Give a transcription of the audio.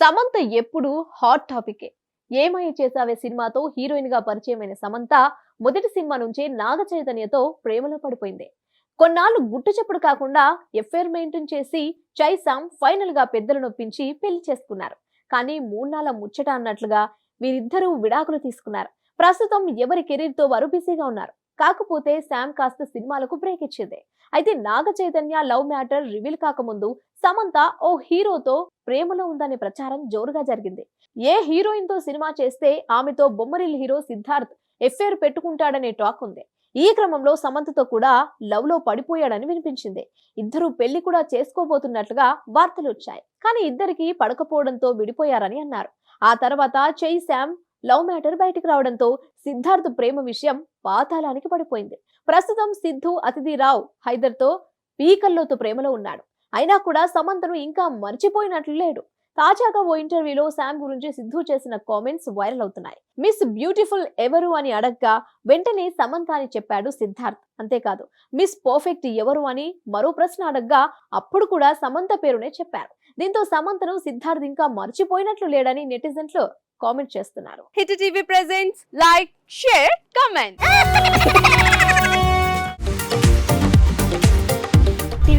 సమంత ఎప్పుడు హాట్ టాపికే. ఏమై చేసావే సినిమాతో హీరోయిన్గా పరిచయమైన సమంత మొదటి సినిమా నుంచే నాగ చైతన్యతో ప్రేమలో పడిపోయింది. కొన్నాళ్ళు గుట్టు చెప్పుడు కాకుండా ఎఫ్ఐఆర్ మెయింటైన్ చేసి చైసామ్ ఫైనల్గా పెద్దలు నొప్పించి పెళ్ళి చేసుకున్నారు. కానీ మూన్నాళ్ళ ముచ్చట అన్నట్లుగా వీరిద్దరూ విడాకులు తీసుకున్నారు. ప్రస్తుతం ఎవరి కెరీర్తో వారు బిజీగా ఉన్నారు. కాకపోతే శామ్ కాస్త సినిమాలకు బ్రేక్ ఇచ్చింది. అయితే Naga Chaitanya love matter reveal కాకముందు సమంత ఓ హీరోతో ప్రేమలో ఉందనే ప్రచారం జోరుగా జరిగింది. ఏ హీరోయిన్తో సినిమా చేస్తే ఆమెతో బొమ్మరిల్ హీరో సిద్ధార్థ్ ఎఫ్ఐఆర్ పెట్టుకుంటాడనే టాక్ ఉంది. ఈ క్రమంలో సమంతతో కూడా లవ్లో పడిపోయాడని వినిపించింది. ఇద్దరు పెళ్ళి కూడా చేసుకోబోతున్నట్లుగా వార్తలు వచ్చాయి కానీ ఇద్దరికి పడకపోవడంతో విడిపోయారని అన్నారు. ఆ తర్వాత చై శామ్ లవ్ మ్యాటర్ బయటికి రావడంతో సిద్ధార్థ్ ప్రేమ విషయం పాతాళానికి పడిపోయింది. ప్రస్తుతం సిద్ధు అతిథి రావు హైదర్తో పీకల్లోతో ప్రేమలో ఉన్నాడు. అయినా కూడా సమంతను ఇంకా మర్చిపోయినట్లు లేడు. తాజాగా ఓ ఇంటర్వ్యూలో శామ్ గురించి సిద్ధు చేసిన కామెంట్స్ వైరల్ అవుతున్నాయి. మిస్ బ్యూటిఫుల్ ఎవరు అని అడగ్గా వెంటనే సమంత అని చెప్పాడు సిద్ధార్థ్. అంతేకాదు మిస్ పర్ఫెక్ట్ ఎవరు అని మరో ప్రశ్న అడగ్గా అప్పుడు కూడా సమంత పేరునే చెప్పారు. దీంతో సమంతను సిద్ధార్థ్ ఇంకా మర్చిపోయినట్లు లేడని నెటిజన్లు కామెంట్ చేస్తున్నారు. Hit TV presents like share comment